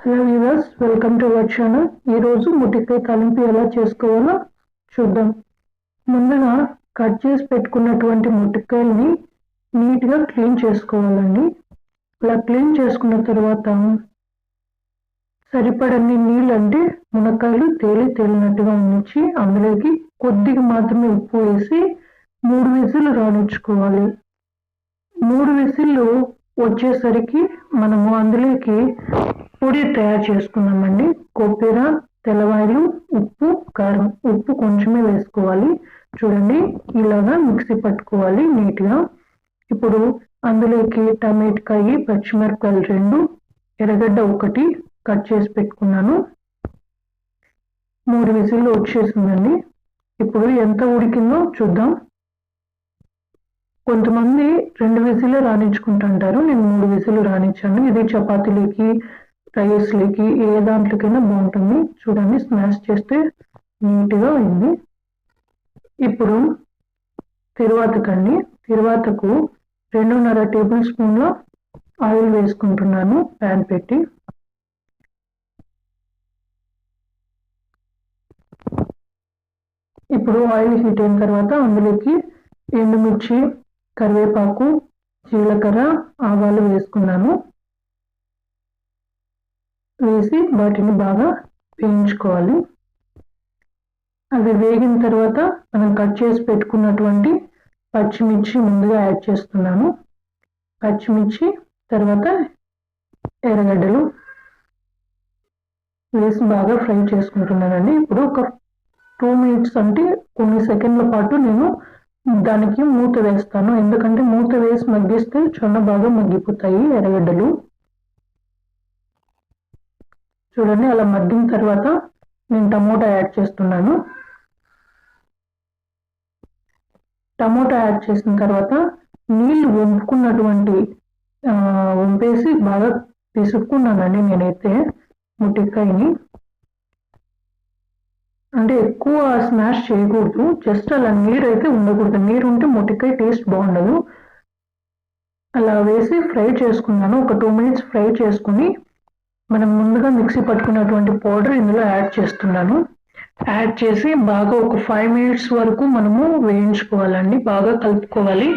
Hello viewers welcome to our channel ఈరోజు ముట్టికాయ తలింపు ఎలా చేసుకోవాలో చూద్దాం. ముందుగా కట్ చేసి పెట్టుకున్నటువంటి ముట్టికాయల్ని నీట్గా క్లీన్ చేసుకోవాలండి. ఇలా క్లీన్ చేసుకున్న తర్వాత సరిపడన్ని నీళ్ళు అంటే మునక్కాయలు తేలి తేలినట్టుగా ఉంచి అందులోకి కొద్దిగా మాత్రమే ఉప్పు వేసి మూడు విజిల్లు రాణించుకోవాలి మూడు విజిల్లు వచ్చేసరికి మనము అందులోకి పొడి తయారు చేసుకున్నామండి. కొబ్బెర తెల్లవాయలు ఉప్పు కారం. ఉప్పు కొంచెమే వేసుకోవాలి. చూడండి ఇలాగా మిక్సీ పట్టుకోవాలి నీట్గా. ఇప్పుడు అందులోకి టమాటకాయ పచ్చిమిరపకాయలు రెండు ఎర్రగడ్డ ఒకటి కట్ చేసి పెట్టుకున్నాను. మూడు విజిల్లు వచ్చేసిందండి. ఇప్పుడు ఎంత ఉడికిందో చూద్దాం. కొంతమంది రెండు విజిల్ రాణించుకుంటుంటారు నేను మూడు విజిల్ రాణించాను. ఇది చపాతీలకి రైస్లకి ఏ దాంట్లోకైనా బాగుంటుంది. చూడండి స్మాష్ చేస్తే నీట్గా అయింది. ఇప్పుడు తిరువాతకండి. తిరువాతకు రెండున్నర టేబుల్ స్పూన్ల ఆయిల్ వేసుకుంటున్నాను ప్యాన్ పెట్టి. ఇప్పుడు ఆయిల్ హీట్ అయిన తర్వాత అందులోకి ఎండుమిర్చి కరివేపాకు జీలకర్ర ఆవాలు వేసుకున్నాను. వేసి వాటిని బాగా వేయించుకోవాలి. అవి వేగిన తర్వాత మనం కట్ చేసి పెట్టుకున్నటువంటి పచ్చిమిర్చి ముందుగా యాడ్ చేస్తున్నాను. పచ్చిమిర్చి తర్వాత ఎర్రగడ్డలు వేసి బాగా ఫ్రై చేసుకుంటున్నానండి. ఇప్పుడు ఒక టూ మినిట్స్ అంటే కొన్ని సెకండ్ల పాటు నేను దానికి మూత వేస్తాను. ఎందుకంటే మూత వేసి మగ్గిస్తే చొన్న బాగా మగ్గిపోతాయి ఎర్రగడ్డలు. చూడండి అలా మగ్గిన తర్వాత నేను టమోటా యాడ్ చేస్తున్నాను. టమోటా యాడ్ చేసిన తర్వాత నీళ్ళు వంపుకున్నటువంటి వంపేసి బాగా పిసుక్కున్నానండి నేనైతే ముట్టికాయని. అంటే ఎక్కువ స్మాష్ చేయకూడదు జస్ట్ అలా నీరు అయితే ఉండకూడదు. నీరు ఉంటే ముట్టికాయ టేస్ట్ బాగుండదు. అలా వేసి ఫ్రై చేసుకున్నాను. ఒక టూ మినిట్స్ ఫ్రై చేసుకుని మనం ముందుగా మిక్సీ పట్టుకున్నటువంటి పౌడర్ ఇందులో యాడ్ చేస్తున్నాను. యాడ్ చేసి బాగా ఒక ఫైవ్ మినిట్స్ వరకు మనము వేయించుకోవాలండి. బాగా కలుపుకోవాలి.